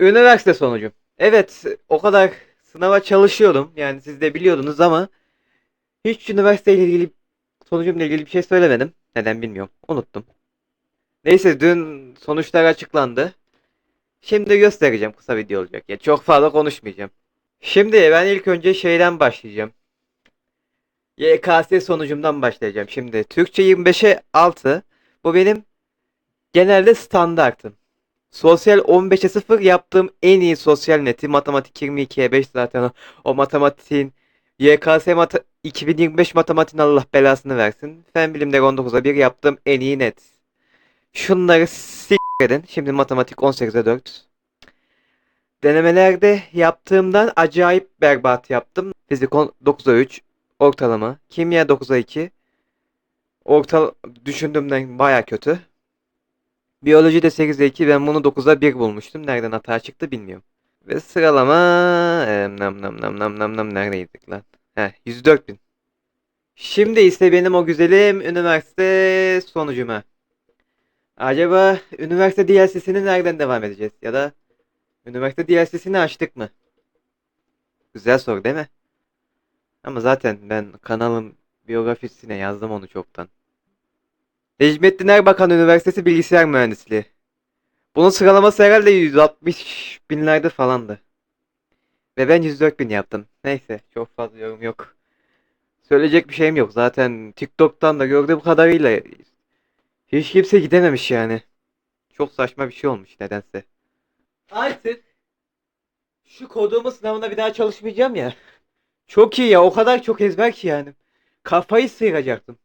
Üniversite sonucum. Evet, o kadar sınava çalışıyordum. Yani siz de biliyordunuz ama hiç üniversiteyle ilgili sonucumla ilgili bir şey söylemedim. Neden bilmiyorum. Unuttum. Neyse dün sonuçlar açıklandı. Şimdi göstereceğim. Kısa video olacak. Ya çok fazla konuşmayacağım. Şimdi ben ilk önce şeyden başlayacağım. YKS sonucumdan başlayacağım. Şimdi Türkçe 25'e 6. Bu benim genelde standartım. Sosyal 15'e 0 yaptığım en iyi sosyal neti. Matematik 22'ye 5 zaten o, o matematiğin YKS mata 2025 matematiğin Allah belasını versin. Fen bilimleri 19'a 1 yaptığım en iyi net. Şunları s**k edin. Şimdi matematik 18'e 4. Denemelerde yaptığımdan acayip berbat yaptım. Fizik 10 9'a 3 ortalama. Kimya 9'a 2. Ortal düşündüğümden baya kötü. Biyoloji de 8'e 2. Ben bunu 9'a 1 bulmuştum. Nereden hata çıktı bilmiyorum. Ve sıralama e, nam nam nam nam nam nam neredeydik lan? Heh 104 bin. Şimdi ise benim o güzelim üniversite sonucuma. Acaba üniversite DLC'sini nereden devam edeceğiz? Ya da üniversite DLC'sini açtık mı? Güzel soru değil mi? Ama zaten ben kanalın biyografisine yazdım onu çoktan. Necmettin Erbakan Üniversitesi Bilgisayar Mühendisliği. Bunun sıralaması herhalde 160 binlerde falandı. Ve ben 104 bin yaptım. Neyse çok fazla yorum yok. Söyleyecek bir şeyim yok. Zaten TikTok'tan da gördüğüm kadarıyla hiç kimse gidememiş yani. Çok saçma bir şey olmuş nedense. Artık şu koduğumu sınavına bir daha çalışmayacağım ya. Çok iyi ya o kadar çok ezber ki yani. Kafayı sıyıracaktım.